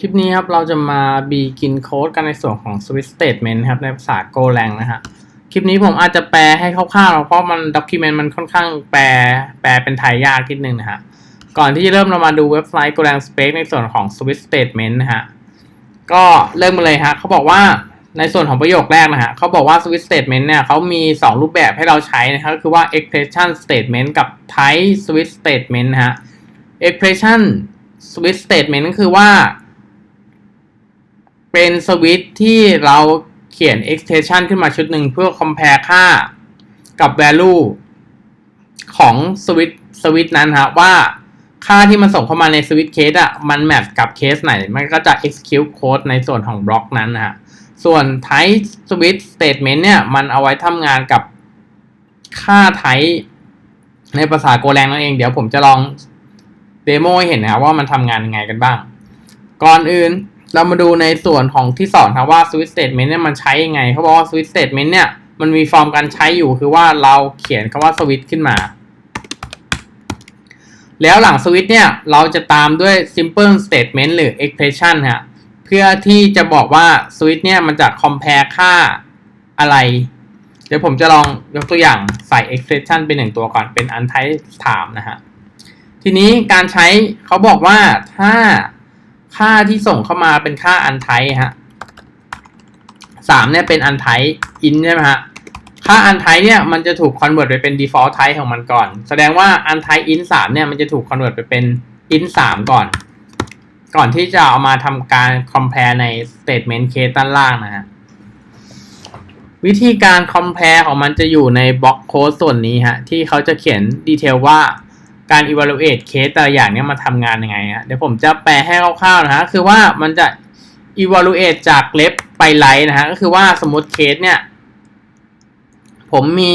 คลิปนี้ครับเราจะมาบีกินโค้ดกันในส่วนของ Swiss Statement ครับในภาษา Golang นะฮะคลิปนี้ผมอาจจะแปลให้คร่าวๆเพราะมันด็อกิเมนต์มันค่อนข้างแปลแปลเป็นไทยยากนิดนึงนะฮะก่อนที่จะเริ่มเรามาดูเว็บไซต์ Golang Space ในส่วนของ Swiss Statement นะฮะก็เริ่มมาเลยฮะเขาบอกว่าในส่วนของประโยคแรกนะฮะเขาบอกว่า Swiss Statement เนี่ยเขามี 2 รูปแบบให้เราใช้นะครับก็คือว่า Expression Statement กับ Type Swiss Statement นะฮะ Expression Swiss Statement ก็คือว่า เป็นสวิตที่เราเขียน expression ขึ้นมาชุดหนึ่งเพื่อ compare ค่ากับ value ของสวิตสวิตนั้นฮะว่าค่าที่มันส่งเข้ามาในสวิตเคสอะมันแมทกับเคสไหน มันก็จะ execute code ในส่วนของบล็อกนั้นนะฮะส่วน type switch statement เนี่ย มันเอาไว้ทำงานกับค่า type ในภาษาโกแรงนั่นเอง เดี๋ยวผมจะลองเดโมให้เห็นนะว่ามันทำงานยังไงกันบ้าง ก่อนอื่น เรามาดูในส่วนของที่สอนครับว่า switch statement เนี่ยมันใช้ยังไงเขาบอกว่า switch statement เนี่ยมันมีฟอร์มการใช้อยู่คือว่าเราเขียนคำว่า switch ขึ้นมา แล้วหลัง switch เนี่ยเราจะตามด้วย simple statement หรือ expression ฮะเพื่อที่จะบอกว่า switch เนี่ยมันจะ compare ค่าอะไร เดี๋ยวผมจะลองยกตัวอย่างใส่ expression เป็นหนึ่งตัวก่อนเป็น untype ถามนะฮะทีนี้การใช้เขาบอกว่าถ้า ค่าที่ส่งเข้ามาเป็นค่าอันไทฮะสามเนี่ยเป็นอันไทอินใช่ไหมฮะค่าอันไทเนี่ยมันจะถูกคอนเวิร์ตไปเป็น default type ของมันก่อน แสดงว่าอันไทอินสามเนี่ยมันจะถูกคอนเวิร์ตไปเป็นอินสามก่อน ก่อนที่จะเอามาทำการ compare ใน statement case ด้านล่างนะฮะวิธีการ compare ของมันจะอยู่ในบล็อกโค้ดส่วนนี้ฮะที่เขาจะเขียนดีเทลว่า การ evaluate case แต่ละอย่างเนี่ยมันทำงานยังไงฮะเดี๋ยวผมจะแปลให้คร่าวๆนะฮะคือว่ามันจะ evaluate จาก left ไป right นะฮะก็คือว่าสมมติเคสเนี่ย ผมมี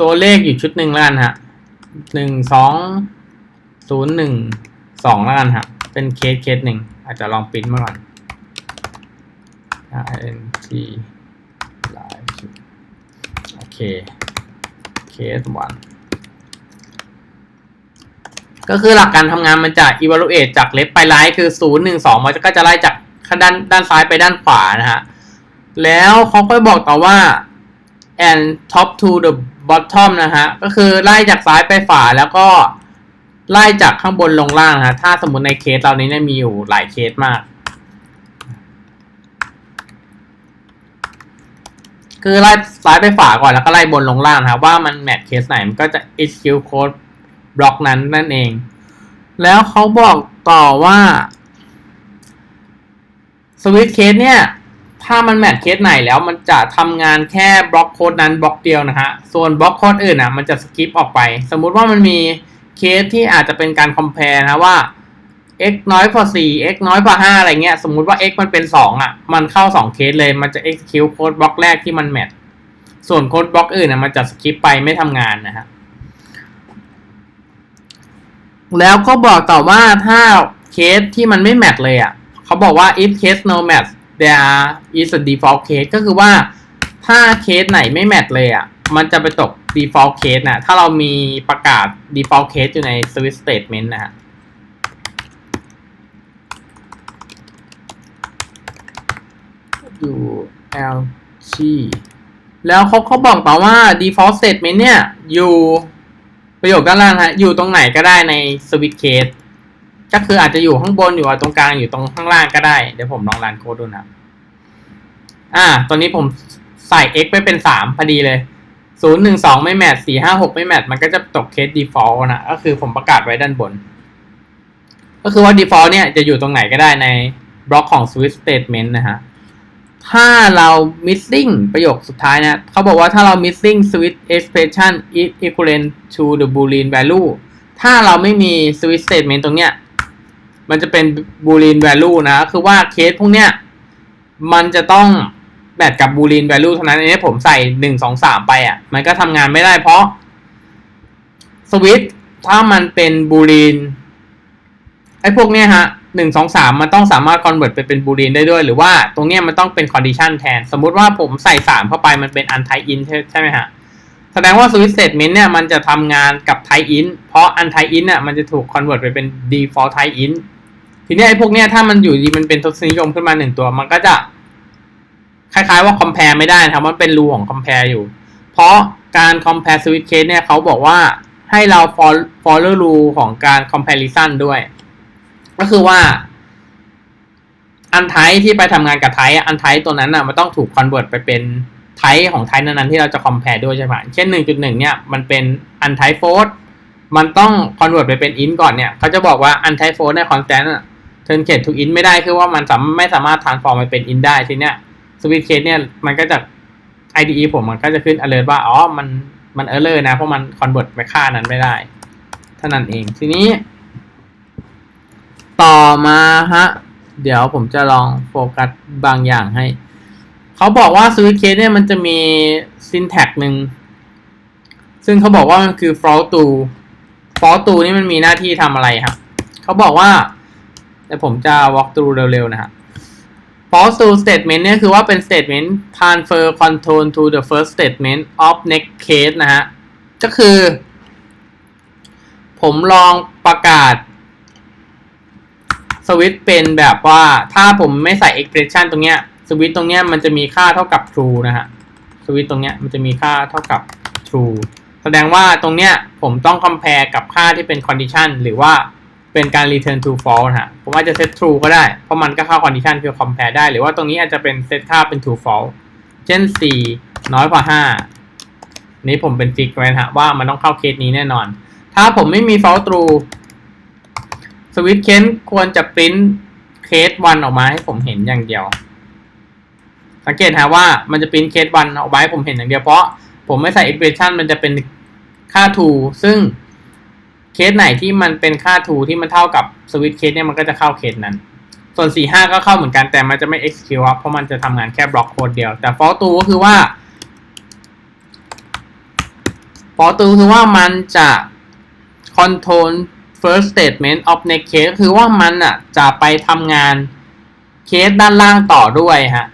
ตัวเลขอยู่ชุดหนึ่งแล้วกันฮะหนึ่งสองศูนย์หนึ่งสองแล้วกันฮะเป็นเคสเคสหนึ่งอาจจะลองปริ้นมาก่อน i n t ไลฟ์โอเคเคส one ก็คือหลักการทำงานมันจะ evaluate จาก left ไป right คือ 0 1 2 มันก็จะไล่จากด้านด้านซ้ายไปด้านขวานะฮะ แล้วเขาค่อยบอกต่อว่า and top to the bottom นะฮะ ก็คือไล่จากซ้ายไปขวาแล้วก็ไล่จากข้างบนลงล่างนะฮะ ถ้าสมมติในเคสเรานี้เนี่ยมีอยู่หลายเคสมาก คือไล่ซ้ายไปขวาก่อนแล้วก็ไล่บนลงล่างนะครับว่ามันแมทเคสไหนมันก็จะ execute code บล็อกนั้นนั่นเอง แล้วเขาบอกต่อว่าสวิตเคสเนี่ย ถ้ามันแมทเคสไหนแล้วมันจะทำงานแค่บล็อกโค้ดนั้นบล็อกเดียวนะฮะ ส่วนบล็อกโค้ดอื่นอะมันจะสกิปออกไป สมมุติว่ามันมีเคสที่อาจจะเป็นการคอมเพลนะว่า x น้อยกว่า4 x น้อยกว่า5อะไรเงี้ย สมมุติว่า x มันเป็น 2 อะ มันเข้า 2 เคสเลย มันจะ execute โค้ดบล็อกแรกที่มันแมท ส่วนโค้ดบล็อกอื่นอะมันจะสกิปไปไม่ทำงานนะฮะ แล้วก็บอกต่อว่าถ้าเคสที่มันไม่แมทเลยอะเขาบอกว่า if case no match there is a default case ก็คือว่าถ้าเคสไหนไม่แมทเลยอะมันจะไปตก default case นะถ้าเรามีประกาศ default case อยู่ใน switch statement นะฮะอยู่ l g แล้วเขาเขาบอกต่อว่า default statement เนี่ยอยู่ ประโยคด้านล่างฮะ อยู่ตรงไหนก็ได้ใน switch case ก็คืออาจจะอยู่ข้างบนอยู่ตรงกลางอยู่ตรงข้างล่างก็ได้ เดี๋ยวผมลองรันโค้ดดูนะอ่า ตอนนี้ผมใส่ x ไปเป็นสามพอดีเลยศูนย์หนึ่งสองไม่แมทสี่ห้าหกไม่แมทมันก็จะตกเคส default นะ ก็คือผมประกาศไว้ด้านบน ก็คือว่า default เนี่ยจะอยู่ตรงไหนก็ได้ในบล็อกของ switch statement นะฮะ ถ้าเรา missing ประโยคสุดท้ายนะเขาบอกว่าถ้าเรา missing switch expression is equivalent to the boolean value ถ้าเราไม่มี switch statement ตรงเนี้ย มันจะเป็น boolean value นะ คือว่าเคสพวกเนี้ย มันจะต้องแมทกับ boolean value เท่านั้นอันนี้ผมใส่หนึ่งสองสามไปอะ มันก็ทำงานไม่ได้เพราะ switch ถ้ามันเป็น boolean ไอ้พวกเนี้ยฮะ หนึ่งสองสามมันต้องสามารถ convert ไปเป็น boolean ได้ด้วย หรือว่าตรงเนี้ยมันต้องเป็น condition แทน สมมุติว่าผมใส่สามเข้าไปมันเป็น untype int ใช่ไหมฮะ แสดงว่า switch statement เนี่ยมันจะทำงานกับ type int เพราะ untype int เนี่ยมันจะถูก convert ไปเป็น default type int ทีนี้ไอ้พวกเนี้ยถ้ามันอยู่ดีมันเป็นทศนิยมขึ้นมาหนึ่งตัว มันก็จะ คล้ายๆว่า compare ไม่ได้ครับมันเป็นรูของ compare อยู่ เพราะการ compare switch case เนี่ยเขาบอกว่าให้เรา follow follow rule ของการ comparison ด้วย ก็คือว่า อันไทที่ไปทำงานกับไทอันไทตัวนั้นอะมันต้องถูก convert ไปเป็นไทของไทนั้นๆที่เราจะ compare ด้วยใช่ไหมเช่น1.1เนี่ยมันเป็นอันไทโฟร์มันต้อง convert ไปเป็น int ก่อนเนี่ยเขาจะบอกว่าอันไทโฟร์เนี่ย constant อะ turn case to int ไม่ได้คือว่ามันสามไม่สามารถ transform ไปเป็น int ได้ทีเนี้ย switch case เนี่ยมันก็จะ IDE ผมมันก็จะขึ้น alert ว่าอ๋อมันมัน error นะ เพราะมัน convert ไปค่านั้นไม่ได้ เท่านั้นเองทีนี้ ต่อมาฮะ เดี๋ยวผมจะลองโฟกัสบางอย่างให้ เขาบอกว่า switch case เนี่ยมันจะมี syntax หนึ่ง ซึ่งเขาบอกว่ามันคือ f o l t o f o l t o นี่มันมีหน้าที่ทำอะไรครับ เขาบอกว่าเดี๋ยวผมจะ walk through เร็วๆ นะฮะ false to statement เนี่ยคือว่าเป็น statement transfer control to the first statement of next case นะฮะ ก็คือ ผมลองประกาศ สวิตเป็นแบบว่าถ้าผมไม่ใส่ expression ตรงเนี้ยสวิตตรงเนี้ยมันจะมีค่าเท่ากับ true นะฮะสวิตตรงเนี้ยมันจะมีค่าเท่ากับ true แสดงว่าตรงเนี้ยผมต้อง compare กับค่าที่เป็น condition หรือว่าเป็นการ return to false นะฮะผมอาจจะ set true ก็ได้ เพราะมันก็เข้า condition คือ compare ได้ หรือว่าตรงนี้อาจจะเป็น set ค่าเป็น true false เช่น 4 น้อยกว่า 5 นี้ผมเป็น fix ไว้นะฮะว่ามันต้องเข้าเคสนี้แน่นอน ถ้าผมไม่มี false true สวิตเคนควรจะปริ้นเคสวันออกมาให้ผมเห็นอย่างเดียว สังเกตฮะว่ามันจะปริ้นเคสวันออกมาให้ผมเห็นอย่างเดียว เพราะผมไม่ใส่ expression มันจะเป็นค่า true ซึ่งเคสไหนที่มันเป็นค่า true ที่มันเท่ากับสวิตเคสเนี่ยมันก็จะเข้าเคสนั้น ส่วน 4 5 ก็เข้าเหมือนกันแต่มันจะไม่ execute ครับเพราะมันจะทำงานแค่บล็อกโค้ดเดียว แต่ false true ก็คือว่า false true คือว่ามันจะ control first statement of next case ก็คือว่ามันอะจะไปทำงานเคสด้านล่างต่อด้วยฮะ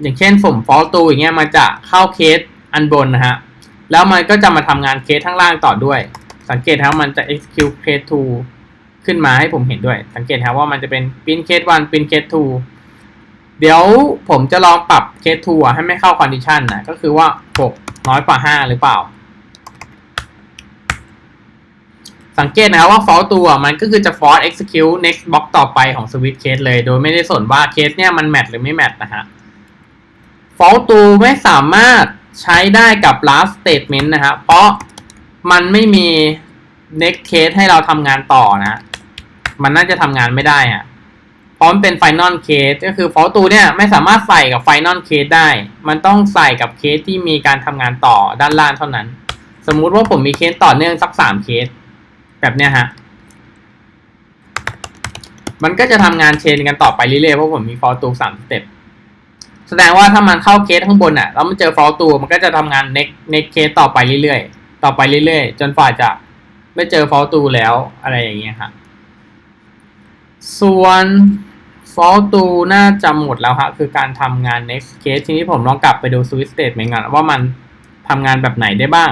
อย่างเช่นผม false true อย่างเงี้ยมันจะเข้าเคสอันบนนะฮะ แล้วมันก็จะมาทำงานเคสข้างล่างต่อด้วย สังเกตครับมันจะ execute case 2ขึ้นมาให้ผมเห็นด้วย สังเกตครับว่ามันจะเป็น print case 1 print case 2เดี๋ยวผมจะลองปรับ case 2ให้ไม่เข้า condition นะ ก็คือว่า 6 น้อยกว่า 5 หรือเปล่า สังเกตนะครับว่า f a u l ตัวมันก็คือจะ force execute next block ต่อไปของ switch case เลย โดยไม่ได้สนว่าเคสเนี่ยมัน match หรือไม่ match นะฮะ f a u l ตัวไม่สามารถใช้ได้กับ last statement นะฮะ เพราะมันไม่มี next case ให้เราทำงานต่อนะ มันน่าจะทำงานไม่ได้อะเพราะมันเป็น final case ก็คือ f a u l ตัวเนี่ยไม่สามารถใส่กับ final case ได้ มันต้องใส่กับเคสที่มีการทำงานต่อด้านล่างเท่านั้น สมมุติว่าผมมีเคสต่อเนื่องสักสามเคส แบบเนี้ยฮะ มันก็จะทำงานเชนกันต่อไปเรื่อยๆเพราะผมมีฟอร์ตูสามสเต็ปแสดงว่าถ้ามันเข้าเคสข้างบนอะแล้วมันเจอฟอร์ตูมันก็จะทำงานเน็กเน็กเคสต่อไปเรื่อยๆต่อไปเรื่อยๆ จนฝ่าจะไม่เจอฟอร์ตูแล้วอะไรอย่างเงี้ยครับส่วนฟอร์ตูน่าจะหมดแล้วครับคือการทำงาน next case ทีนี้ผมลองกลับไปดู switch statement กันว่ามันทำงานแบบไหนได้บ้าง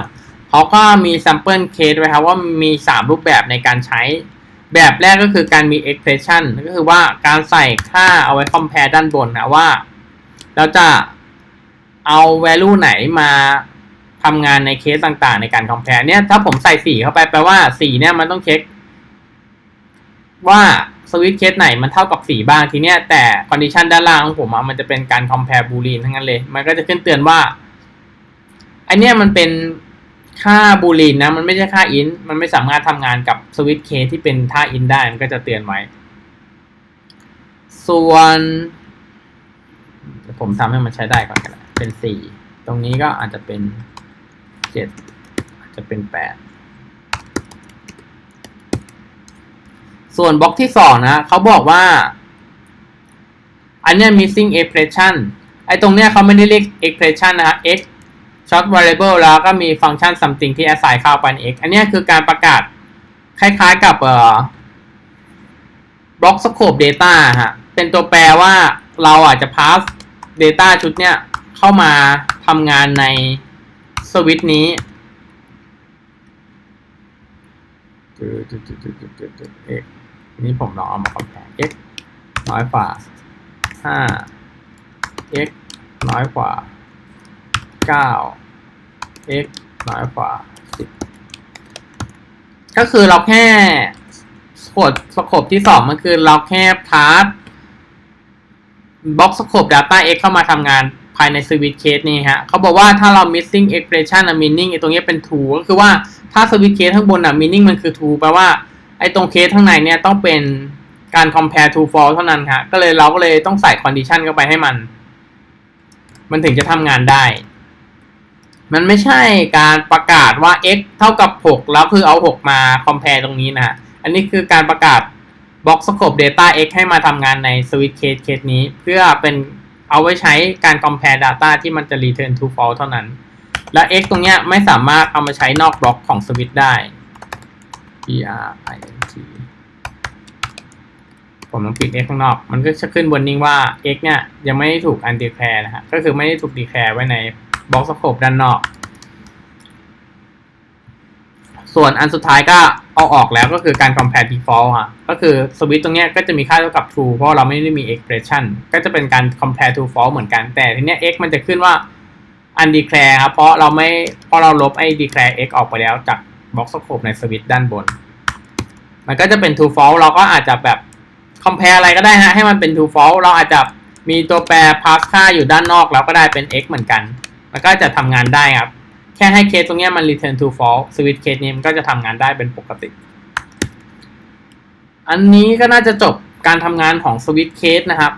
เขาก็มี sample case ไว้ครับว่ามี 3 รูปแบบในการใช้ แบบแรกก็คือการมี expression ก็คือว่าการใส่ค่าเอาไว้ compare ด้านบนนะว่า เราจะเอา value ไหนมาทำงานในเคสต่างๆ ในการ compare เนี่ยถ้าผมใส่ 4 เข้าไปแปลว่า 4 เนี่ยมันต้องเช็ค ว่าสวิตช์เคสไหนมันเท่ากับ 4 บ้างทีเนี้ยแต่ condition ด้านล่างของผมมันจะเป็นการ compare boolean ทั้งนั้นเลย มันก็จะขึ้นเตือนว่าไอเนี้ยมันเป็น ค่าบูลีนนะมันไม่ใช่ค่าอินมันไม่สามารถทำงานกับสวิตช์เคที่เป็นค่าอินได้มันก็จะเตือนไว้ ส่วน ผมทำให้มันใช้ได้ก่อนกันเป็นสี่ตรงนี้ก็อาจจะเป็นเจ็ดอาจจะเป็นแปดส่วนบล็อกที่สองนะเขาบอกว่า อันเนี้ย missing expression ไอ้ตรงเนี้ยเขาไม่ได้เรียก expression นะฮะ x short variable แล้วก็มีฟังก์ชัน something ที่ assign เข้าไปใน x อันนี้คือการประกาศคล้ายๆกับเอ่อ block scope data ฮะ เป็นตัวแปรว่าเราอาจจะ pass data ชุดเนี้ยเข้ามาทำงานในสวิตช์นี้ x นี่ผมลองเอามา compare x น้อยกว่าห้า x น้อยกว่า เก้า x น้อยกว่าสิบก็คือเราแค่สโคปสโคปที่สองมันคือเราแค่พาร์ทบล็อกสโคป Data X เข้ามาทำงานภายใน Switch Case นี่ฮะเขาบอกว่าถ้าเรา missing expression อะ meaning ไอตรงนี้เป็น true ก็คือว่าถ้า Switch Case ข้างบนอะ meaning มันคือ true แปลว่าไอ้ตรงเคสข้างในเนี่ยต้องเป็นการ compare true false เท่านั้นฮะก็เลยเราก็เลยต้องใส่ condition เข้าไปให้มัน มันถึงจะทำงานได้ มันไม่ใช่การประกาศว่า x เท่ากับ 6 แล้วคือเอา 6 มา compare ตรงนี้นะอันนี้คือการประกาศ box scope data x ให้มาทำงานใน switch case เคสนี้ เพื่อเป็นเอาไว้ใช้การ compare data ที่มันจะ return true false เท่านั้น และ x ตรงเนี้ยไม่สามารถเอามาใช้นอกบล็อกของ switch ได้ p r i n t ผมต้องปิด x ข้างนอก มันก็จะขึ้น warning ว่า x เนี่ยยังไม่ได้ถูก undeclare นะฮะก็คือไม่ได้ถูก declare ไว้ใน box scope ด้านนอก ส่วนอันสุดท้ายก็เอาออกแล้วก็คือการ compare default อะ ก็คือสวิตช์ตรงเนี้ยก็จะมีค่าเท่ากับ true เพราะเราไม่ได้มี expression ก็จะเป็นการ compare to false เหมือนกัน แต่ทีเนี้ย x มันจะขึ้นว่า undeclare ครับ เพราะเราไม่เพราะเราลบไอ้ declare x ออกไปแล้วจาก box scope ในสวิตช์ด้านบน มันก็จะเป็น true false เราก็อาจจะแบบ compare อะไรก็ได้ฮะ ให้มันเป็น true false เราอาจจะมีตัวแปร pass ค่าอยู่ด้านนอกแล้วก็ได้เป็น x เหมือนกัน มันก็จะทำงานได้ครับ แค่ให้เคสตรงนี้มัน return to false สวิตช์เคสนี้มันก็จะทำงานได้เป็นปกติ อันนี้ก็น่าจะจบการทำงานของสวิตช์เคสนะครับ